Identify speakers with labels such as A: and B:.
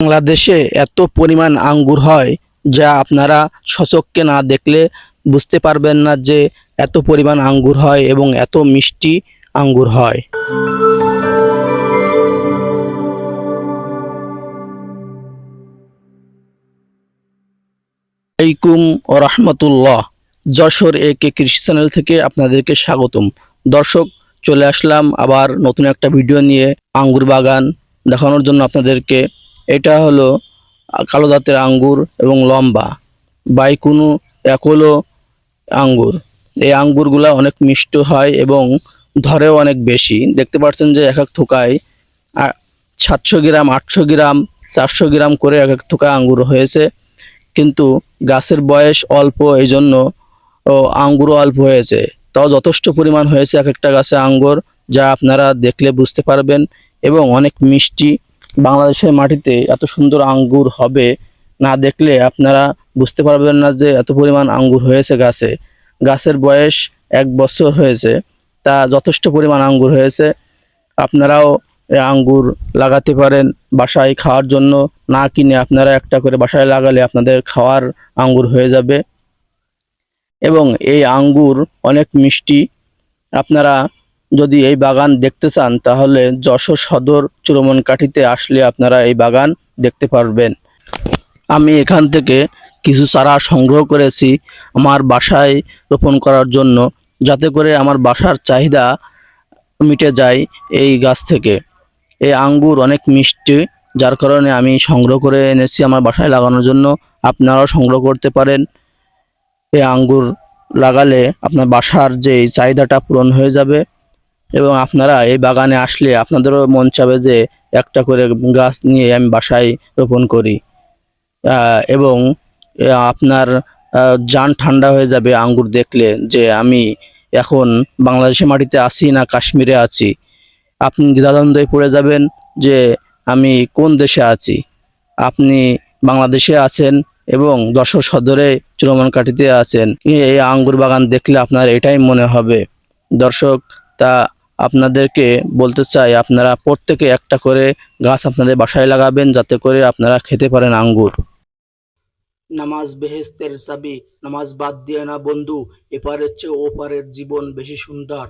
A: বাংলাদেশে এত পরিমাণ আঙ্গুর হয় যা আপনারা সচক্ষে না দেখলে বুঝতে পারবেন না যে এত পরিমাণ আঙ্গুর হয় এবং এত মিষ্টি আঙ্গুর হয়। আলাইকুম ও রহমতুল্লাহ যশোর এ কে কৃষি চ্যানেল থেকে আপনাদেরকে স্বাগতম। দর্শক, চলে আসলাম আবার নতুন একটা ভিডিও নিয়ে আঙ্গুর বাগান দেখানোর জন্য আপনাদেরকে এটা হলো কালো জাতের আঙ্গুর এবং লম্বা। বাইকুনু একলো আঙ্গুর। এই আঙ্গুরগুলা অনেক মিষ্ট হয় এবং ধরেও অনেক বেশি। দেখতে পাচ্ছেন যে এক এক থোকায় সাতশো গ্রাম, আটশো গ্রাম, চারশো গ্রাম করে এক এক থোকা আঙ্গুর হয়েছে। কিন্তু গাছের বয়স অল্প এই জন্য আঙ্গুরও অল্প হয়েছে। তাও যথেষ্ট পরিমাণ হয়েছে এক একটা গাছে আঙ্গুর, যা আপনারা দেখলে বুঝতে পারবেন এবং অনেক মিষ্টি বাংলাদেশের মাটিতে এত সুন্দর আঙ্গুর হবে না দেখলে আপনারা বুঝতে পারবেন না যে এত পরিমাণ আঙ্গুর হয়েছে গাছে। গাছের বয়স এক বছর হয়েছে, তা যথেষ্ট পরিমাণ আঙ্গুর হয়েছে। আপনারাও আঙ্গুর লাগাতে পারেন বাসায় খাওয়ার জন্য, না কিনে আপনারা একটা করে বাসায় লাগালে আপনাদের খাওয়ার আঙ্গুর হয়ে যাবে। এবং এই আঙ্গুর অনেক মিষ্টি। আপনারা যদি এই বাগান দেখতে চান, তাহলে যশোর সদর চুরমনকাঠিতে আসলে আপনারা এই বাগান দেখতে পারবেন। আমি এখান থেকে কিছু চারা সংগ্রহ করেছি আমার বাসায় রোপণ করার জন্য, যাতে করে আমার বাসার চাহিদা মিটে যায় এই গাছ থেকে। এই আঙ্গুর অনেক মিষ্টি, যার কারণে আমি সংগ্রহ করে এনেছি আমার বাসায় লাগানোর জন্য। আপনারাও সংগ্রহ করতে পারেন। এই আঙ্গুর লাগালে আপনার বাসার যে চাহিদাটা পূরণ হয়ে যাবে। এবং আপনারা এই বাগানে আসলে আপনাদেরও মন চাবে যে একটা করে গাছ নিয়ে আমি বাসায় রোপণ করি। এবং আপনার জান ঠান্ডা হয়ে যাবে আঙ্গুর দেখলে যে আমি এখন বাংলাদেশের মাটিতে আছি না কাশ্মীরে আছি। আপনি দ্বিধাদ্বন্দ্বে পড়ে যাবেন যে আমি কোন দেশে আছি। আপনি বাংলাদেশে আছেন এবং যশোর সদরে চুরমনকাঠিতে আছেন। এই আঙ্গুর বাগান দেখলে আপনার এটাই মনে হবে। দর্শক, তা আপনাদেরকে বলতে চাই, আপনারা প্রত্যেকে একটা করে গাছ আপনাদের বাসায় লাগাবেন যাতে করে আপনারা খেতে পারেন আঙ্গুর। নামাজ বেহেস্তের চাবি, নামাজ বাদ দিয়ে না বন্ধু, এপারের চেয়ে ওপারের জীবন বেশি সুন্দর।